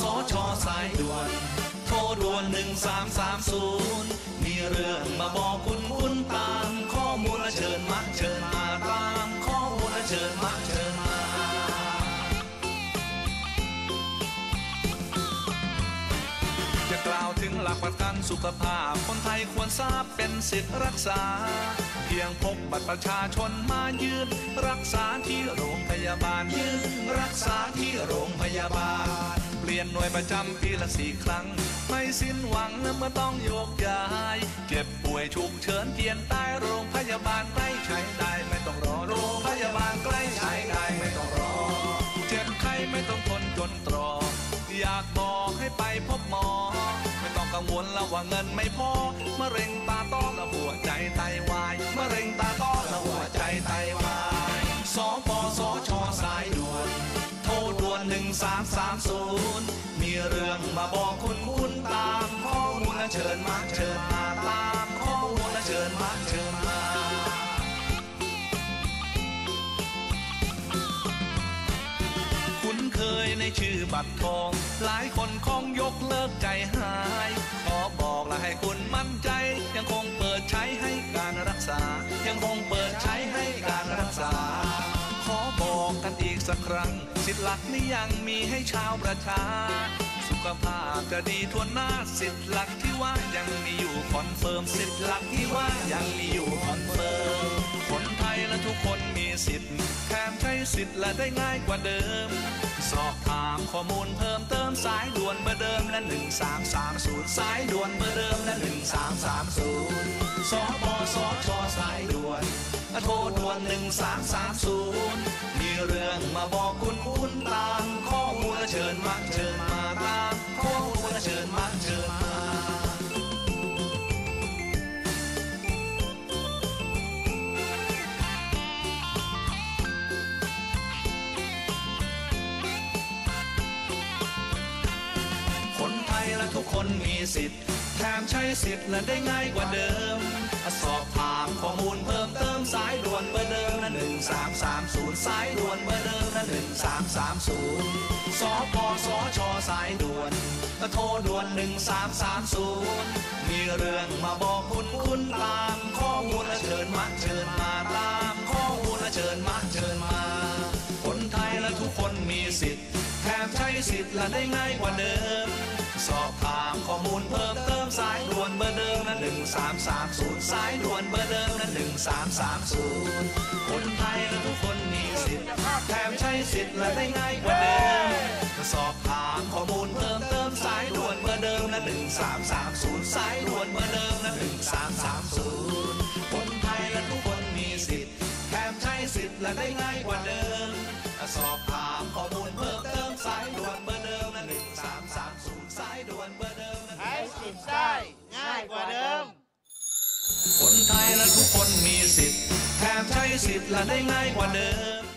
สชสายด่วน โทรด่วน1330 มีเรื่องมาบอกคุณคุณตามข้อมูลและเชิญมาเชิญมาาวถึงหลักประกันสุขภาพ คนไทยควรทราบเป็นสิทธิ์รักษา เพียงพกบัตรประชาชนมายืน รักษาที่โรงพยาบาลยืนรักษาที่โรงพยาบาล เปลี่ยนหน่วยประจำปีละสี่ครั้ง ไม่สิ้นหวังเมื่อต้องโยกย้าย เจ็บป่วยฉุกเฉินเจียนใตายโรงพยาบาลใกล้ใช้ได้ไม่ต้องรอโรงพยาบาลใกล้ใช้ได้ไม่ต้องรอ เจ็บไข้ไม่ต้องทนจนตรอกอยากบอกให้ไปพบหมอ งกังวลแล้วว่าเงินไม่พอมะเร็งตาต้อและหัวใจไตวายมะเร็งตาต้อและหัวใจไตวายสปสชสายด่วนโทรด่วนหนึ่งสามสามศูนย์มีเรื่องมาบอกคุณคุณตามข้อมูลเชิญมาเชิญ บัตรทอง หลายคนคงยกเลิกใจหาย ขอบอกและให้คุณมั่นใจ ยังคงเปิดใช้ให้การรักษา ยังคงเปิดใช้ให้การรักษา ขอบอกกันอีกสักครั้ง สิทธิหลักนี้ยังมีให้ชาวประชา สุขภาพจะดีทวนหน้าสิทธิหลักที่ว่ายังมีอยู่คอนเฟิร์มสิทธิหลักที่ว่ายังมีอยู่คอนเฟิร์มคนไทยและทุกคนมีสิทธิ์แถมใช้สิทธิ์และได้ง่ายกว่าเดิม สอบถามข้อมูลเพิ่มเติมสายด่วนเบอร์เดิมและ1 3 3 0 สายด่วนเบอร์เดิมและ1 3 3 0สบสชสายด่วนโทรด่วน 1 3 3 0 มีเรื่องมาบอกคุณคุณตามข้อมูลเชิญมาเชิญมา สิทธิ์แถมใช้สิทธิ์และได้ง่ายกว่าเดิม สอบถามข้อมูลเพิ่มเติมสายด่วนเบอร์เดิมนะหนึ่งสามสามศูนย์สายด่วนเบอร์เดิมนะหนึ่งสามสามศูนย์สปสชสายด่วนโทรด่วนหนึ่งสามสามศูนย์มีเรื่องมาบอกคุณคุณตามข้อมูลและเชิญมาเชิญมาตามข้อมูลและเชิญมาเชิญมา คนไทยและทุกคนมีสิทธิ์ ใช้สิทธิ์และได้ง่ายกว่าเดิม สอบถามข้อมูลเพิ่มเติมสายด่วนเบอร์เดิมนะหนึ่งสามสามศูนย์สายด่วนเบอร์เดิมนะหนึ่งสามสามศูนย์คนไทยและทุกคนมีสิทธิ์แถมใช้สิทธิ์และได้ง่ายกว่าเดิมสอบถามข้อมูลเพิ่มเติมสายด่วนเบอร์เดิมนะหนึ่งสามสามศูนย์สายด่วนเบอร์เดิมนะหนึ่งสามสามศูนย์คนไทยและทุกคนมีสิทธิ์แถมใช้สิทธิ์และได้ง่ายกว่าเดิมสอบ กว่าเดิม คนไทยและทุกคนมีสิทธิ์แถมใช้สิทธิ์และได้ง่ายกว่าเดิม